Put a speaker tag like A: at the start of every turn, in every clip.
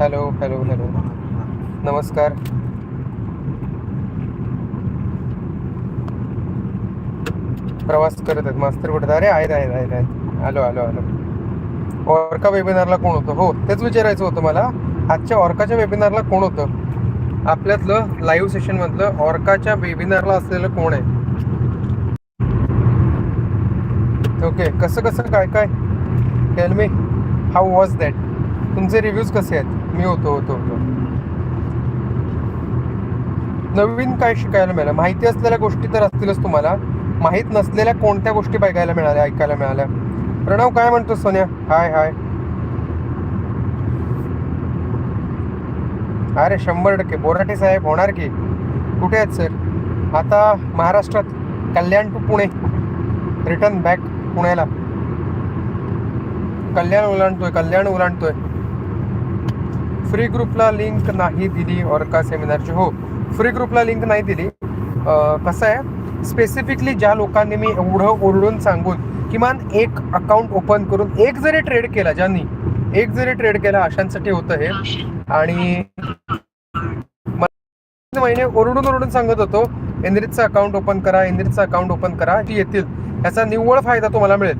A: Hello hello hello. नमस्कार. प्रवास करत आहेत मास्तर कुठे? अरे आहेत आहेत आहेत आहेत. आलो आलो आलो. ऑर्का वेबिनारला कोण होतं? हो तेच विचारायचं होतं मला. आजच्या ऑर्काच्या वेबिनारला कोण होतं? आपल्यातलं लाईव्ह सेशन मधलं ऑर्काच्या वेबिनारला असलेलं कोण आहे? ओके कसं कसं काय काय? Tell me how was that तुमचे रिव्ह्यूज कसे आहेत? मी होतो होतो होतो. नवीन काय शिकायला मिळालं? माहिती असलेल्या गोष्टी तर असतीलच तुम्हाला. माहीत नसलेल्या कोणत्या गोष्टी बघायला मिळाल्या ऐकायला मिळाल्या? प्रणव काय म्हणतो सोन्या? हाय हाय. अरे शंभर टक्के. बोराटे साहेब होणार की? कुठे आहेत सर आता महाराष्ट्रात Kalyan to Pune. Return back पुण्याला. कल्याण ओलांडतोय कल्याण ओलांडतोय फ्री ग्रुपला लिंक नाही दिली ऑरका सेमिनारची हो फ्री ग्रुपला लिंक नाही दिली. कसं आहे? स्पेसिफिकली ज्या लोकांनी मी एवढं ओरडून सांगून किमान एक अकाउंट ओपन करून एक जरी ट्रेड केला ज्यांनी एक जरी ट्रेड केला अशांसाठी होतं हे. आणि महिने ओरडून ओरडून सांगत होतो एनरितचं अकाउंट ओपन करा एनरितचं अकाउंट ओपन करा ती येतील. याचा निव्वळ फायदा तुम्हाला मिळेल.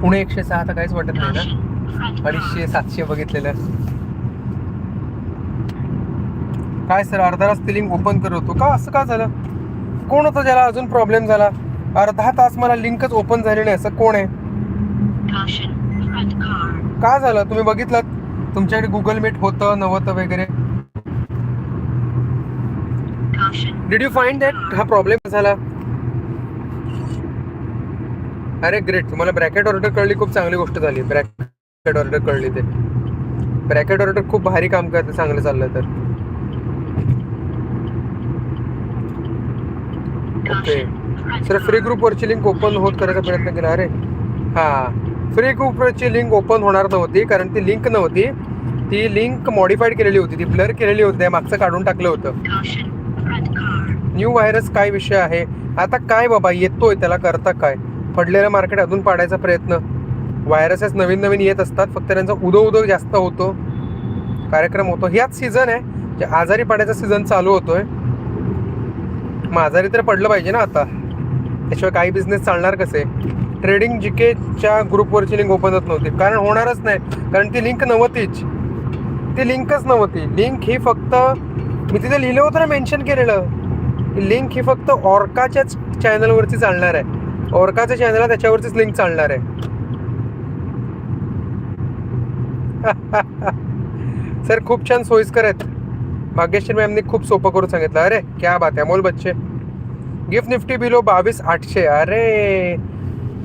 A: पुणे एकशे सहा तर काहीच वाटत नाही ना? अडीचशे सातशे बघितलेलं काय सर अर्धा तास लिंक ओपन करत होतो. का असं का झालं? कोण होतं ज्याला अजून प्रॉब्लेम झाला? अर्धा तास मला लिंकच ओपन झालेलं आहे असं कोण आहे? का झालं? तुम्ही बघितलं तुमच्याकडे गुगल मीट होतं नव्हतं वगैरे. डिड यू फाइंड दॅट हा प्रॉब्लेम झाला? अरे ग्रेट तुम्हाला ब्रॅकेट ऑर्डर कळली खूप चांगली गोष्ट झाली. ब्रॅकेट ऑर्डर कळली ते. ब्रॅकेट ऑर्डर खूप भारी काम करते चांगलं चाललं तर. ओके सर फ्री ग्रुपवरची लिंक ओपन होत करायचा प्रयत्न केला. अरे. हा. फ्री ग्रुपवरची लिंक ओपन होणार नव्हती कारण ती लिंक नव्हती. ती लिंक मॉडिफाईड केलेली होती. ती ब्लर केलेली होती. मागचं काढून टाकलं होतं. न्यू व्हायरस काय विषय आहे? आता काय बाबा? येतोय त्याला करता काय? पडलेलं मार्केट अजून पाडायचा प्रयत्न. व्हायरसेस नवीन नवीन येत असतात फक्त त्यांचा उदो उदो जास्त होतो. कार्यक्रम होतो. ह्याच सीझन आहे जे आजारी पडायचा सीझन चालू होतोय. मग आजारी तर पडलं पाहिजे ना आता. त्याशिवाय काही बिझनेस चालणार कसे? ट्रेडिंग जीकेच्या ग्रुपवरची लिंक ओपन होत नव्हती. कारण होणारच नाही. कारण ती लिंक नव्हतीच. ती लिंकच नव्हती. लिंक ही फक्त मी तिथे लिहिलं होतं ना मेन्शन केलेलं. लिंक ही फक्त ऑर्काच्याच चॅनलवरती चालणार आहे. ऑर्काच्या चॅनलला त्याच्यावरतीच लिंक चालणार आहे. सर खूप छान सोयीस्कर आहेत. भाग्यश्री मॅमने खूप सोपं करून सांगितलं. अरे क्या बात आहे मोल बच्चे. गिफ्ट निफ्टी बिलो बावीस आठशे. अरे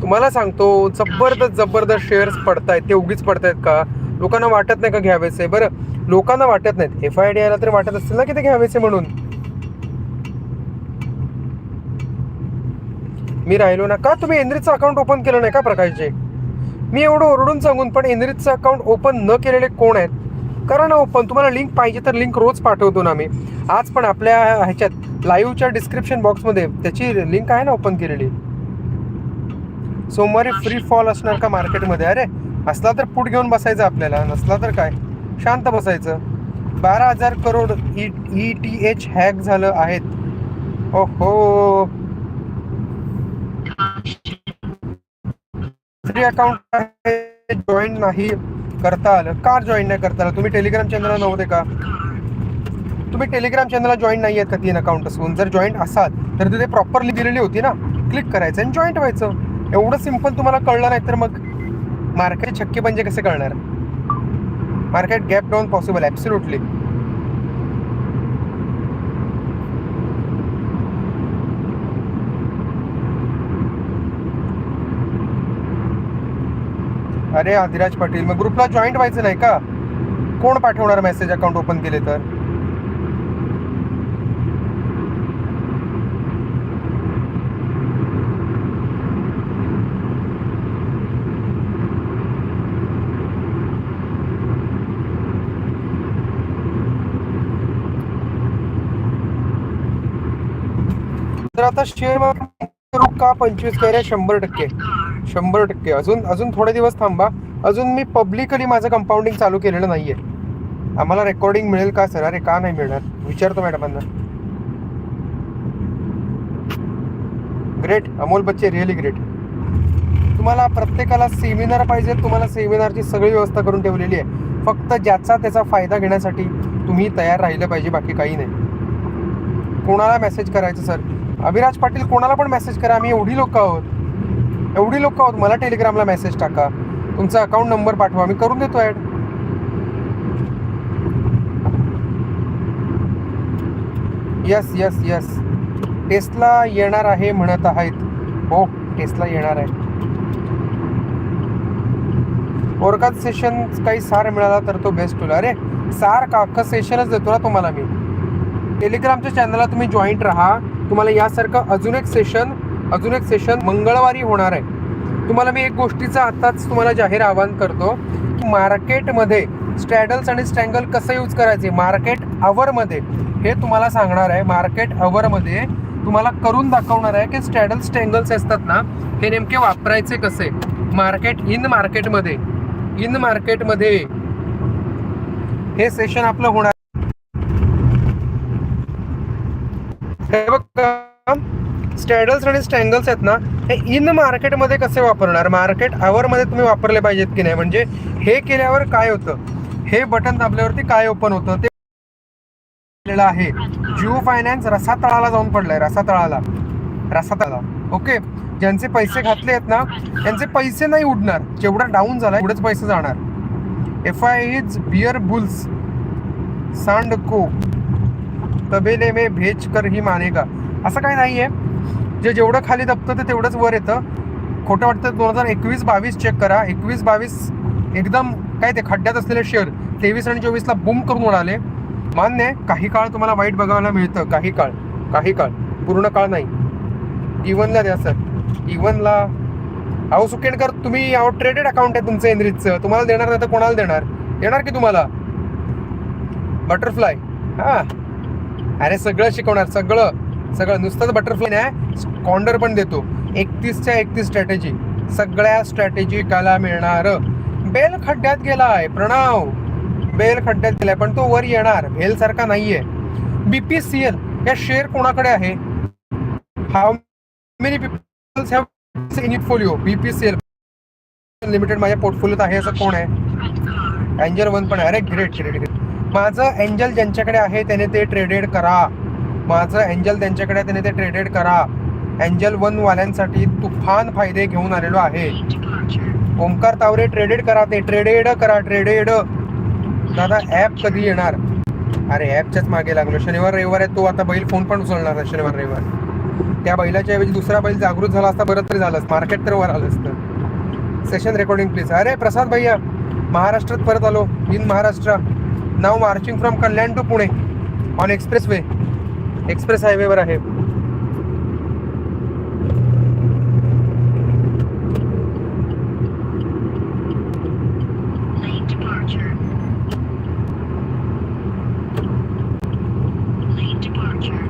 A: तुम्हाला सांगतो जबरदस्त जबरदस्त शेअर्स पडतायत. ते उगीच पडतायत का? लोकांना वाटत नाही का घ्यावेसे? बरं लोकांना वाटत नाहीत. एफ आय डी आयला तरी वाटत असतील ना की ते घ्यावेसे म्हणून? मी राहिलो ना. का तुम्ही एनरीचं अकाउंट ओपन केलं नाही का प्रकाशजी? मी एवढं ओरडून सांगून पण एनरीचं अकाउंट ओपन न केलेले कोण आहेत? करा ना ओपन तुम्हाला लिंक पाहिजे तर लिंक रोज पाठवतो ना मी आज पण आपल्या ह्याच्यात लाईव्हच्या डिस्क्रिप्शन बॉक्समध्ये त्याची लिंक आहे ना ओपन केलेली? सोमवारी फ्री फॉल असणार का मार्केटमध्ये अरे असला तर पुट घेऊन बसायचं आपल्याला. नसला तर काय? शांत बसायचं. बारा हजार crore E E T H hack झालं आहेत. ओहो. फ्री अकाउंट जॉईन नाही करता आलं? का जॉईन नाही करता आलं? तुम्ही टेलिग्राम चॅनलला नव्हते का? तुम्ही टेलिग्राम चॅनलला जॉईन नाही आहेत का तीन अकाउंट असून? जर जॉईंट असाल तर तिथे प्रॉपरली दिलेली होती ना? क्लिक करायचं आणि जॉईंट व्हायचं. एवढं सिंपल तुम्हाला कळलं नाही तर मग मार्केट छक्के म्हणजे कसे कळणार? Market gap down possible absolutely अरे आदिराज पाटील मग ग्रुपला जॉईंट व्हायचं नाही का? कोण पाठवणार मेसेज अकाउंट ओपन केले तर? तर आता शेअर मार्केट का पंचवीस कॅऱ्या शंभर टक्के? शंभर टक्के. अजून अजून थोडे दिवस थांबा. अजून मी पब्लिकली माझं कंपाऊंडिंग चालू केलेलं नाहीये. आम्हाला रेकॉर्डिंग मिळेल का सर अरे का नाही मिळणार? विचारतो मॅडमांना. ग्रेट अमोल बच्चे रिअली ग्रेट तुम्हाला प्रत्येकाला सेमिनार पाहिजे. तुम्हाला सेमिनारची सगळी व्यवस्था करून ठेवलेली आहे. फक्त ज्याचा त्याचा फायदा घेण्यासाठी तुम्ही तयार राहिलं पाहिजे बाकी काही नाही. कोणाला मेसेज करायचं सर अभिराज पाटील कोणाला पण मेसेज करा. आम्ही एवढी लोक आहोत. एवढी लोक आहोत मला टेलिग्रामला मेसेज टाका. तुमचा अकाउंट नंबर पाठवा मी करून देतो ॲड यस यस यस टेस्टला येणार आहे म्हणत आहेत. हो टेस्टला येणार आहे. ओरकात सेशन काही सार मिळाला तर तो बेस्ट होईल. अरे सार का? अख्खं सेशनच देतो ना तुम्हाला मी. टेलिग्रामच्या चॅनलला तुम्ही जॉईंट राहा. तुम्हाला यासारखं अजून एक सेशन अजून एक सेशन मंगळवारी होणार आहे. तुम्हाला मी एक गोष्टीचं आत्ताच तुम्हाला जाहीर आवाहन करतो की मार्केटमध्ये स्ट्रॅडल्स आणि स्ट्रँगल कसं यूज करायचे? मार्केट आवरमध्ये हे तुम्हाला सांगणार आहे. मार्केट आवरमध्ये तुम्हाला करून दाखवणार आहे की स्ट्रॅडल स्ट्रँगल्स असतात ना हे नेमके वापरायचे कसे? मार्केट इन मार्केटमध्ये इन मार्केटमध्ये हे सेशन आपलं होणार. हे बघ स्टॅडल्स आणि स्टँगल्स आहेत ना हे इन मार्केटमध्ये कसे वापरणार? मार्केट आवरमध्ये तुम्ही वापरले पाहिजेत की नाही? म्हणजे हे केल्यावर काय होतं? हे बटन दाबल्यावरती काय ओपन होतं? ते आहे. जिओ फायनान्स रसा तळाला जाऊन पडलाय रसा तळाला रसा तळा ओके? ज्यांचे पैसे घातले आहेत ना त्यांचे पैसे नाही उडणार. जेवढा डाऊन झाला एवढेच पैसे जाणार. F I is bear bulls सांड को. तबेले में भेज कर ही मानेगा. असं काही नाहीये. जे जेवढं खाली दबतं ते तेवढंच वर येतं. खोटं वाटतं दोन हजार एकवीस बावीस चेक करा. एकवीस बावीस एकदम काय ते खड्ड्यात असलेले शेअर तेवीस आणि चोवीसला बूम करून उडाले मान्य आहे काही काळ तुम्हाला वाईट बघायला मिळतं. काही काळ काही काळ. पूर्ण काळ नाही. इव्हनला द्या सर इव्हनला अहो सुकेणकर तुम्ही अहो ट्रेडेड अकाउंट आहे तुमचं एनरिचचं तुम्हाला देणार नाही तर कोणाला देणार? देणार की तुम्हाला? बटरफ्लाय हां. अरे सगळं शिकवणार सगळं. सगळं नुसतंच बटरफ्लाय नाही कॉन्डर पण देतो. एकतीसच्या एकतीस स्ट्रॅटेजी सगळ्या स्ट्रॅटेजी काला मिळणार. बेल खड्ड्यात गेलाय प्रणव. बेल खड्ड्यात गेलाय पण तो वर येणार. भेल सारखा नाहीये. बीपीसीएल या शेअर कोणाकडे आहे? How many peoples have in polio BPCL limited माझ्या पोर्टफोलिओत आहे असं कोण आहे? एंजल वन पण आहे. अरे ग्रेट ग्रेट ग्रेट माझं एंजल ज्यांच्याकडे आहे त्याने ते ट्रेडेड करा. माझं एंजल त्यांच्याकडे त्यांनी त्याने ते ट्रेडेड करा. एंजल वन वाल्यांसाठी तुफान फायदे घेऊन आलेलो आहे. ओंकार तावरे ट्रेडेड करा ते ट्रेडेड करा ट्रेडेड दादा ॲप कधी येणार? अरे ॲपच्याच मागे लागलो. शनिवार रविवार आहे तो आता बैल फोन पण उचलणार आहे शनिवार रविवार. त्या बैलाच्या ऐवजी दुसरा बैल जागृत झाला असता बरं तरी झालं मार्केट तर वर आलं असतं. सेशन रेकॉर्डिंग प्लीज अरे प्रसाद भैया महाराष्ट्रात परत आलो. In Maharashtra. Now marching from Kalyan to Pune on express way express हायवेवर आहे
B: Lane departure. Lane departure.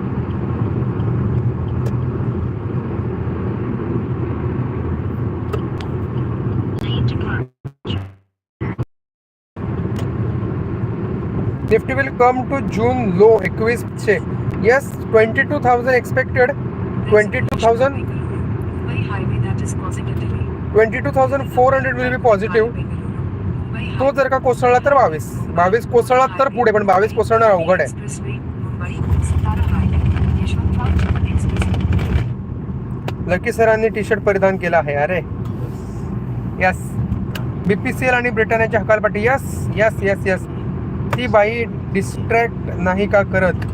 B: Lane departure.
A: Nifty will come to June low एकवीसशे yes twenty two thousand expected twenty two thousand twenty two thousand four hundred will be positive तो जर का कोसळला तर बावीस. बावीस कोसळला तर पुढे पण बावीस कोसळणं अवघड आहे. लकी सरांनी टी शर्ट परिधान केला आहे. अरे. यस बीपीसीएल आणि ब्रिटनियाची हकालपट्टी. यस यस यस यस ती बाई डिस्ट्रॅक्ट नाही का करत?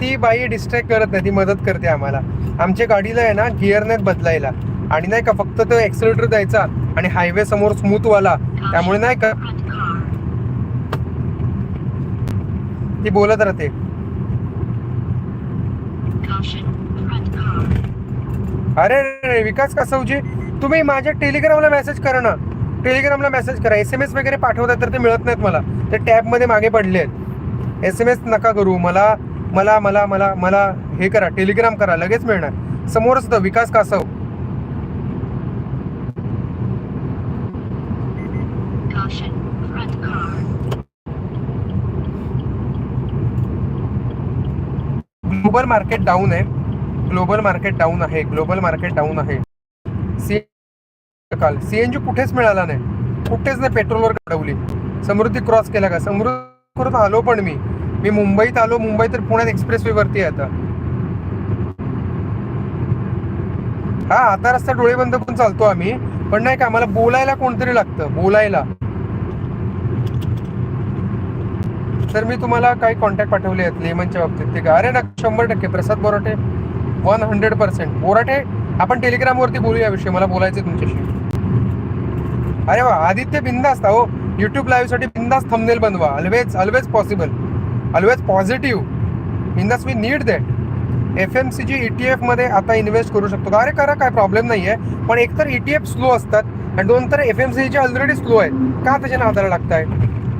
A: ती बाई डिस्ट्रॅक्ट करत नाही ती मदत करते आम्हाला. आमच्या गाडीला आहे ना गिअर नाहीत बदलायला. आणि नाही का फक्त तो एक्सलेटर द्यायचा आणि हायवे समोर स्मूथ वाला. त्यामुळे नाही का ती बोलत राहते.
B: अरे
A: अरे रे, विकास कासवजी तुम्ही माझ्या टेलिग्रामला मेसेज करा ना. टेलिग्रामला मेसेज करा. एस एम एस वगैरे पाठवतात तर ते मिळत नाहीत मला. ते टॅबमध्ये मागे पडले आहेत एस एम एस नका करू. मला मला मला मला मला हे करा टेलिग्राम करा लगेच मिळणार. समोर असतं विकास कासव. ग्लोबल मार्केट डाऊन आहे. ग्लोबल मार्केट डाऊन आहे. ग्लोबल मार्केट डाऊन आहे. सी काल. सीएनजी कुठेच मिळाला नाही. कुठेच नाही पेट्रोलवर घडवली. समृद्धी क्रॉस केला का? समृद्धी करून आलो पण मी. मी मुंबईत आलो मुंबई तर पुण्यात एक्सप्रेस वे वरती आहे आता. हा आता रस्ता डोळे बंद करून चालतो आम्ही. पण नाही का आम्हाला बोलायला कोणतरी लागतं बोलायला. सर मी तुम्हाला काही कॉन्टॅक्ट पाठवले आहेत लेमनच्या बाबतीत. ते का अरे ना शंभर टक्के. Prasad Borate one hundred percent Borate आपण टेलिग्रामवरती बोलूया विषय. मला बोलायचं तुमच्याशी. अरे वा आदित्य बिंदास्त. हो युट्यूब लाईव्हसाठी बिंदास थंबनेल बनवा. Always always possible always positive. बिंदास we need that F M C G E T एफमध्ये आता इन्व्हेस्ट करू शकतो. का अरे करा काय प्रॉब्लेम नाही आहे पण एकतर ई टी एफ स्लो असतात आणि दोन तर F M C G already slow आहेत. का त्याच्या नादाला लागताय?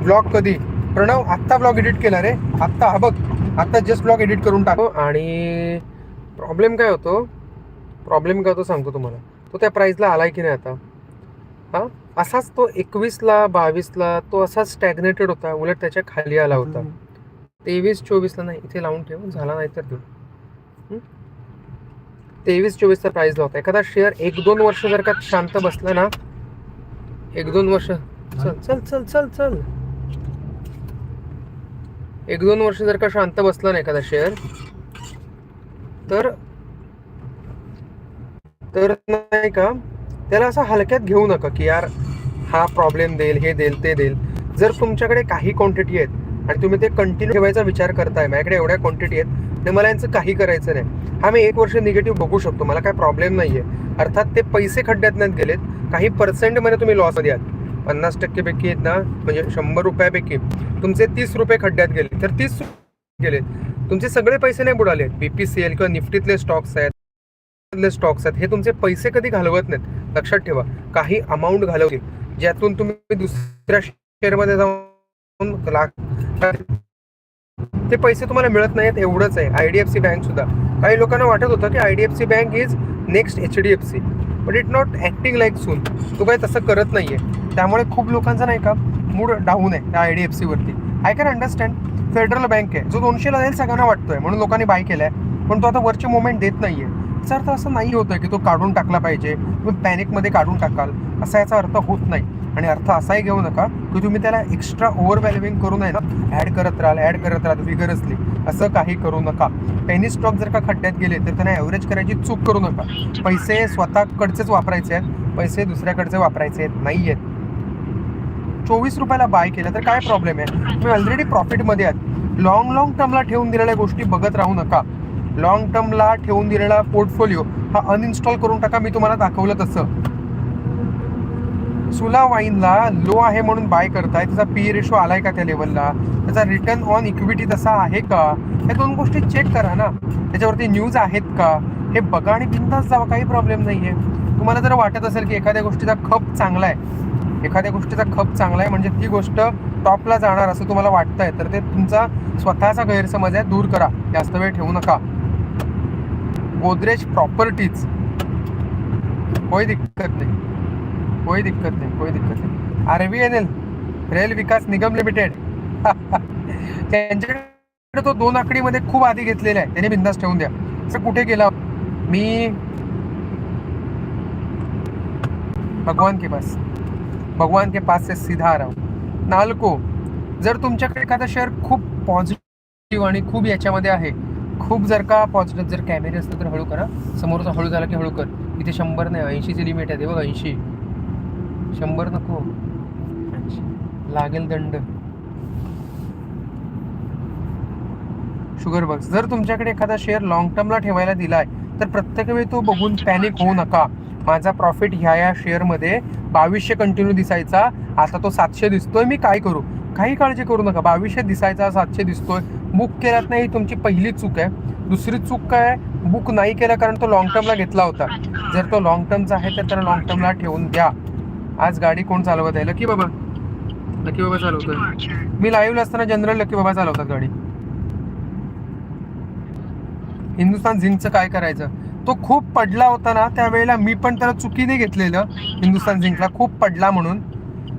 A: ब्लॉग कधी? प्रणव आत्ता ब्लॉग एडिट केला रे. आत्ता हा बघ. आत्ता जस्ट ब्लॉग एडिट करून टाको. आणि प्रॉब्लेम काय होतो? प्रॉब्लेम काय होतो सांगतो तुम्हाला. तो त्या प्राईजला आलाय की नाही आता? हा? असाच तो एकवीसला बावीसला तो असाच स्टॅग्नेटेड होता. उलट त्याच्याखाली आला होता. तेवीस चोवीसला नाही इथे लावून ठेव झाला नाही तर देऊ. तेवीस चोवीसचा प्राईस लावता एखादा शेअर एक दोन वर्ष जर का शांत बसला ना एक दोन वर्ष चल चल चल चल चल. एक दोन वर्ष जर का शांत बसला ना एखादा शेअर तर तर नाही का त्याला असं हलक्यात घेऊ नका की यार हा प्रॉब्लेम देईल हे देईल ते देईल. जर तुमच्याकडे काही क्वांटिटी आहेत आणि तुम्ही ते कंटिन्यू ठेवायचा विचार करताय. माझ्याकडे एवढ्या क्वांटिटी आहेत. तर मला यांचं काही करायचं नाही. हा मी एक वर्ष निगेटिव्ह बघू शकतो. मला काय प्रॉब्लेम नाही आहे अर्थात ते पैसे खड्ड्यात नाहीत गेलेत. काही पर्सेंटमध्ये तुम्ही लॉसमध्ये आहात. पन्नास टक्केपैकी आहेत ना म्हणजे शंभर रुपयापैकी तुमचे तीस रुपये खड्ड्यात गेले तर तीस गेले तुमचे सगळे पैसे नाही बुडाले बी पी सी एल किंवा निफ्टीतले स्टॉक्स आहेत. स्टॉक्स आहेत. हे तुमचे पैसे कधी घालवत नाहीत. लक्षात ठेवा. काही अमाऊंट घालवली. ज्यातून तुम्ही दुसऱ्या शेअरमध्ये जाऊन लाख ते पैसे तुम्हाला मिळत नाहीत एवढंच आहे. I D F C bank सुद्धा. काही लोकांना वाटत होतं की I D F C bank is next H D F C but it not acting like soon तो काही तसं करत नाही आहे त्यामुळे खूप लोकांचा नाही का मूड डाऊन आहे त्या I D F सीवरती I can understand federal bank आहे. जो दोनशेला जाईल सगळ्यांना वाटतोय. म्हणून लोकांनी बाय केलाय. पण तो आता वरची मुवमेंट देत नाहीये. याचा अर्थ असं नाही होतं की तो काढून टाकला पाहिजे. तुम्ही पॅनिकमध्ये काढून टाकाल. असा याचा अर्थ होत नाही. आणि अर्थ असाही घेऊ नका की तुम्ही त्याला एक्स्ट्रा ओव्हरव्हॅल्युमिंग करून आहे ना. ॲड करत राहाल ॲड करत राहाल विगरसली असं काही करू नका. पेनी स्टॉक जर का खड्ड्यात गेले तर त्यांना ॲव्हरेज करायची चूक करू नका. पैसे स्वतःकडचेच वापरायचे आहेत. पैसे दुसऱ्याकडचे वापरायचे आहेत नाही आहेत चोवीस रुपयाला बाय केलं तर काय प्रॉब्लेम आहे? तुम्ही ऑलरेडी प्रॉफिटमध्ये आहात. लॉंग लॉंग टर्मला ठेवून दिलेल्या गोष्टी बघत राहू नका. लॉंग टर्मला ठेवून दिलेला पोर्टफोलिओ हा अनइन्स्टॉल करून टाका मी तुम्हाला दाखवलं तसं. सुला वाईनला लो आहे म्हणून बाय करताय. त्याचा पी रेशो आलाय का त्या लेवलला त्याचा रिटर्न ऑन इक्विटी तसा आहे का? हे दोन गोष्टी चेक करा ना. त्याच्यावरती न्यूज आहेत का? हे बघा आणि बिंदास जावा काही प्रॉब्लेम नाही आहे तुम्हाला जर वाटत असेल की एखाद्या गोष्टीचा खप चांगला आहे एखाद्या गोष्टीचा खप चांगला आहे म्हणजे ती गोष्ट टॉपला जाणार असं तुम्हाला वाटतंय तर ते तुमचा स्वतःचा गैरसमज आहे दूर करा. जास्त वेळ ठेवू नका. गोदरेज प्रॉपर्टीज कोई दिक्कत नाही. कोई दिक्कत नाही कोई दिक्कत नाही। R B N L rail Vikas Nigam limited. त्यांच्याकडे तो दोन आकडीमध्ये खूप आधी घेतलेला आहे. त्याने बिंदास ठेवून द्या. असं कुठे गेला? मी भगवान के पास. भगवान के पास से सीधा आ रहा नाल्को जर तुमच्याकडे एखादा शेअर खूप पॉझिटिव्ह आणि खूप याच्यामध्ये आहे खूप जर का पॉझिटिव्ह जर कॅमेरे असलं तर हळू करा. समोरचा हळू झाला की हळू कर. इथे शंभर नाही ऐंशीची लिमिट आहे. बघ ऐंशी. शंभर नको. लागेल दंड. शुगर बक्स जर तुमच्याकडे एखादा शेअर लॉंग टर्मला ठेवायला दिलाय तर प्रत्येक वेळी तो बघून पॅनिक होऊ नका. माझा प्रॉफिट ह्या या शेअरमध्ये बावीसशे कंटिन्यू दिसायचा. आता तो सातशे दिसतोय मी काय करू? काही काळजी करू नका. बावीसशे दिसायचा सातशे दिसतोय. बुक केलात नाही ही तुमची पहिली चूक आहे. दुसरी चूक काय? आहे बुक नाही केला कारण तो लॉंग टर्मला घेतला होता. जर तो लॉंग टर्मचा आहे तर त्याला लॉंग टर्मला ठेवून द्या. आज गाडी कोण चालवत आहे? लकी बाबा. लकी बाबा चालवतोय. मी लाईव्ह असताना जनरल लकी बाबा चालवतात गाडी. हिंदुस्थान झिंकचं काय करायचं? तो खूप पडला होता ना त्यावेळेला मी पण त्याला चुकीने घेतलेलं हिंदुस्थान झिंकला खूप पडला म्हणून.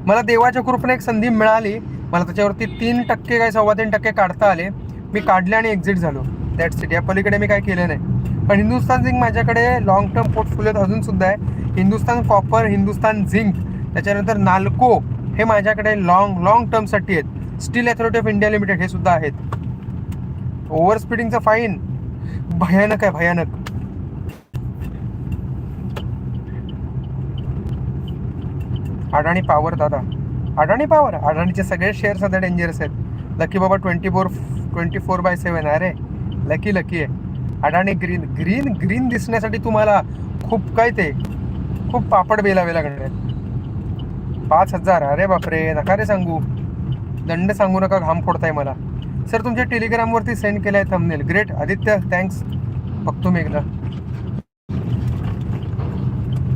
A: मला देवाच्या कृपेने एक संधी मिळाली. मला त्याच्यावरती तीन टक्के काय सव्वा तीन टक्के काढता आले. मी काढले आणि एक्झिट झालो. दॅट सिटी या पलीकडे मी काय केलं नाही. पण हिंदुस्तान झिंक माझ्याकडे लॉंग टर्म पोर्टफोलिओत अजून सुद्धा आहे. हिंदुस्तान कॉपर हिंदुस्तान झिंक त्याच्यानंतर नाल्को हे माझ्याकडे लॉंग लॉंग टर्मसाठी आहेत. Steel authority of India limited हे सुद्धा आहेत. ओव्हर स्पीडिंगचा फाईन भयानक आहे भयानक. अडाणी पॉवर दादा. अडाणी पॉवर अडाणीचे सगळे शेअर सध्या डेंजरस आहेत. Lucky Baba twenty four twenty four by seven अरे लकी लकी आहे. अडाणी ग्रीन ग्रीन ग्रीन दिसण्यासाठी तुम्हाला खूप काय ते खूप पापड बेलावे लागणार आहेत. पाच हजार. अरे बापरे नका रे सांगू. दंड सांगू नका घाम फोडताय मला. सर तुमच्या टेलिग्रामवरती सेंड केलं आहे थंबनेल ग्रेट आदित्य थँक्स बघतो मी एकदा.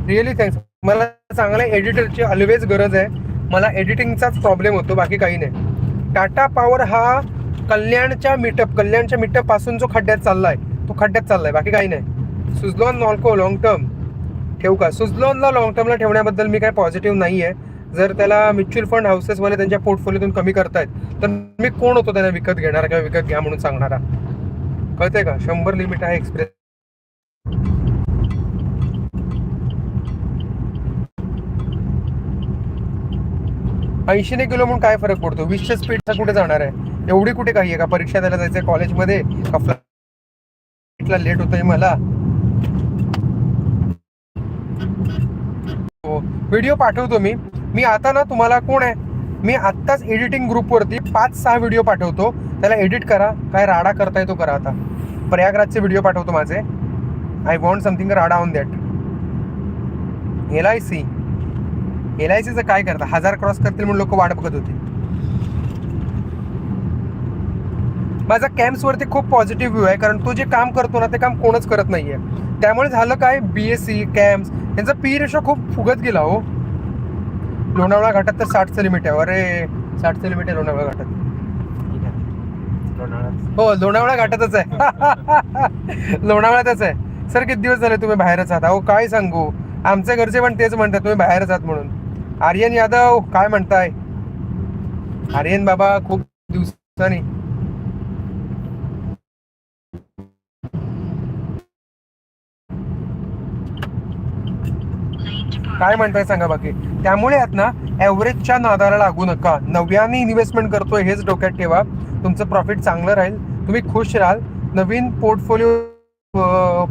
A: रिअली थँक्स मला चांगल्या एडिटरची ऑलवेज गरज आहे. मला एडिटिंगचाच प्रॉब्लेम होतो बाकी काही नाही. टाटा पॉवर हा कल्याणच्या मिटअप कल्याणच्या मिटअपपासून जो खड्ड्यात चाललाय तो खड्ड्यात चाललाय बाकी काही नाही. सुजलॉन नॉल्को लॉंग टर्म ठेवू का? सुजलॉनला लॉंग टर्मला ठेवण्याबद्दल मी काय पॉझिटिव्ह नाही आहे जर त्याला म्युच्युअल फंड हाऊसेसवाले त्यांच्या पोर्टफोलिओतून कमी करतायत तर मी कोण होतो त्यांना विकत घेणारा किंवा विकत घ्या म्हणून सांगणारा? कळते का? शंभर लिमिट आहे एक्सप्रेस ऐंशीने किलो म्हणून काय फरक पडतो? वीसच्या स्पीडचा कुठे जाणार आहे? एवढी कुठे काही आहे का? परीक्षा द्यायला जायचं कॉलेजमध्ये का फ्लाईटला लेट होतंय मला? हो. व्हिडिओ पाठवतो मी. मी आता ना तुम्हाला कोण आहे? मी आत्ताच एडिटिंग ग्रुपवरती पाच सहा व्हिडिओ पाठवतो. त्याला एडिट करा. काय राडा करताय तो करा आता. प्रयागराजचे व्हिडिओ पाठवतो माझे. आय वॉन्ट समथिंग राडा on that L I C L I सीचं काय करता? हजार क्रॉस करतील म्हणून लोक वाट बघत होते. माझा कॅम्प्सवरती खूप पॉझिटिव्ह व्ह्यू आहे. कारण तो जे काम करतो ना ते काम कोणच करत नाहीये. त्यामुळे झालं काय? बी एस कॅम्प्स यांचा पी रेशो खूप फुगत गेला हो. लोणावळा घाटात तर साठचं लिमिट आहे अरे साठचं लिमिट आहे लोणावळा घाटात. हो लोणावळा घाटातच आहे. लोणावळ्यातच आहे. सर किती दिवस झाले तुम्ही बाहेरच आहात? अहो काय सांगू? आमच्या घरचे पण तेच म्हणतात तुम्ही बाहेरच आहात म्हणून. आर्यन यादव काय म्हणताय? आर्यन बाबा खूप दिवसांनी. काय म्हणताय सांगा बाकी? त्यामुळे आहेत ना ॲव्हरेजच्या नादाला लागू नका. नव्याने इन्व्हेस्टमेंट करतोय हेच डोक्यात ठेवा. तुमचं प्रॉफिट चांगलं राहील. तुम्ही खुश राहाल. नवीन पोर्टफोलिओ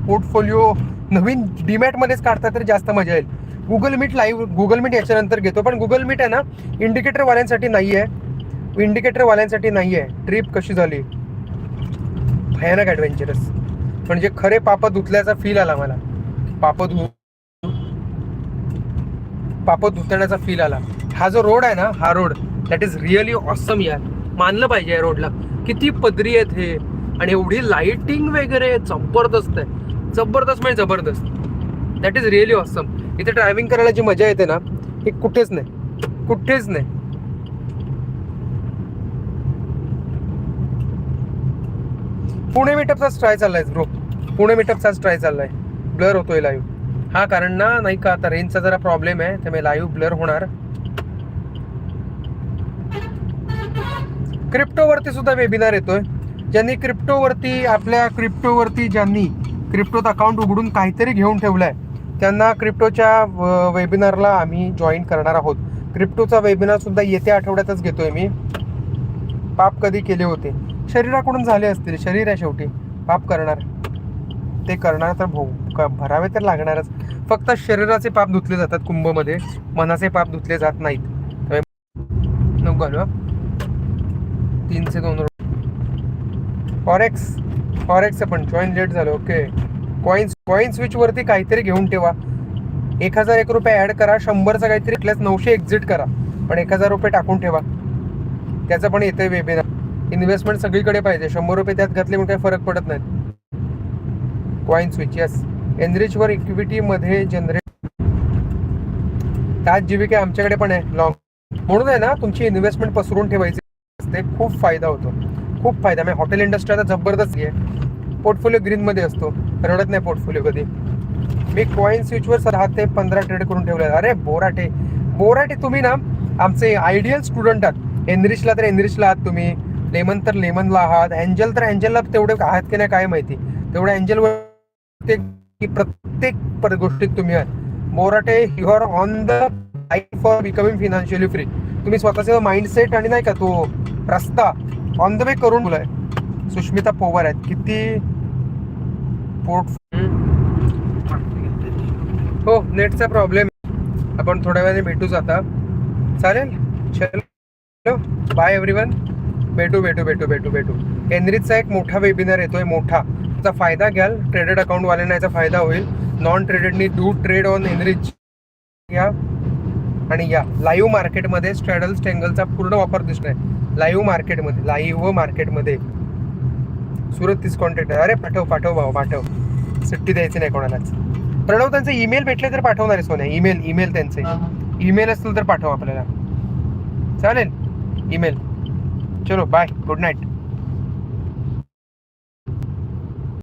A: पोर्टफोलिओ नवीन डीमॅटमध्येच काढता तर जास्त मजा येईल. Google meet live Google meet याच्यानंतर घेतो. पण गुगल मीट आहे ना इंडिकेटरवाल्यांसाठी नाही आहे इंडिकेटरवाल्यांसाठी नाही आहे ट्रिप कशी झाली? भयानक ॲडव्हेंचरस म्हणजे खरे पाप धुतल्याचा फील आला मला. पाप धु पाप धुतण्याचा फील आला. हा जो रोड आहे ना हा road that is really awesome यार. मानलं पाहिजे या रोडला किती पदरी आहेत हे. आणि एवढी लाइटिंग वगैरे जबरदस्त आहे. जबरदस्त म्हणजे जबरदस्त. दॅट इज रिअली ऑसम इथे ड्रायव्हिंग करायला जी मजा येते ना ही कुठेच नाही. कुठेच नाही. पुणे मीटअपचाच ट्राय चाललाय ब्रो पुणे मीटअपचाच ट्राय चाललाय. ब्लर होतोय लाईव्ह हा कारण ना नाही का आता रेंजचा जरा प्रॉब्लेम आहे त्यामुळे लाईव्ह ब्लर होणार. क्रिप्टोवरती सुद्धा वेबिनार येतोय. ज्यांनी क्रिप्टोवरती आपल्या क्रिप्टोवरती ज्यांनी क्रिप्टोत अकाउंट उघडून काहीतरी घेऊन ठेवलंय त्यांना क्रिप्टोच्या वेबिनारला आम्ही जॉईन करणार आहोत. क्रिप्टोचा वेबिनार सुद्धा येत्या आठवड्यातच घेतोय मी. पाप कधी केले होते? शरीराकडून झाले असतील शरीर आहे शेवटी. पाप करणार. ते करणार तर भो क- भरावे तर लागणारच. फक्त शरीराचे पाप धुतले जातात कुंभमध्ये. मनाचे पाप धुतले जात नाहीत. नको घालू हं. तीनशे दोन फॉरेक्स फॉरेक्स पण जॉईन लेट झालं ओके कॉईन्स कॉईन स्विचवरती काहीतरी घेऊन ठेवा. एक हजार एक रुपये ॲड करा शंभरचा काहीतरी प्लस नऊशे एक्झिट करा. पण एक हजार रुपये टाकून ठेवा. त्याचं पण येतंय वेबिनार इन्व्हेस्टमेंट सगळीकडे पाहिजे. शंभर रुपये त्यात घातले म्हणून काही फरक पडत नाही. कॉईन स्विच यस एनरिचवर इक्विटीमध्ये जनरेट त्याच जीविके आमच्याकडे पण आहे. लॉंग म्हणून आहे ना तुमची इन्व्हेस्टमेंट पसरून ठेवायची असते. खूप फायदा होतो. खूप फायदा. म्हणजे हॉटेल इंडस्ट्री आता जबरदस्त आहे. पोर्टफोलिओ ग्रीनमध्ये असतो. रडत नाही पोर्टफोलिओ कधी. मी कॉईन स्विचवर सहा ते पंधरा ट्रेड करून ठेवले अरे बोराटे. बोराटे तुम्ही ना आमचे आयडियल स्टुडंट आहात. एनरिचला तर एनरिचला आहात तुम्ही. लेमन तर लेमनला आहात. अँजल तर अँजलला तेवढे आहात की नाही काय माहिती. तेवढ्या अँजलवर ते की प्रत्येक पर- गोष्टीत तुम्ही आहात Morate you are on the life for becoming financially free तुम्ही स्वतःचा माइंडसेट आणि नाही का तो रस्ता ऑन द वे करून बोलाय. सुष्मिता पोवार आहेत. किती पोर्ट हो नेटचा प्रॉब्लेम आपण थोड्या वेळाने भेटूच आता. चालेल? चलो. बाय एव्हरीवन भेटू भेटू भेटू भेटू भेटू. एनरीचा एक मोठा वेबिनार येतोय मोठा. त्याचा फायदा घ्याल. ट्रेडेड अकाउंटवाल्यांना याचा फायदा होईल. नॉन ट्रेडेडनी डू ट्रेड ऑन एनरिच या आणि या. लाईव्ह मार्केटमध्ये स्ट्रॅडल स्टेंगलचा पूर्ण वापर दिसतोय लाईव्ह मार्केटमध्ये लाईव्ह मार्केटमध्ये सुरत तीस कॉन्टॅक्ट आहे. अरे पाठव पाठव भाऊ पाठव. सुट्टी द्यायची नाही कोणालाच. प्रणव त्यांचे ईमेल भेटले तर पाठवणार आहे सोन्या. ईमेल ईमेल त्यांचे. ईमेल असतील तर पाठव आपल्याला. चालेल. ईमेल चलो बाय गुड नाईट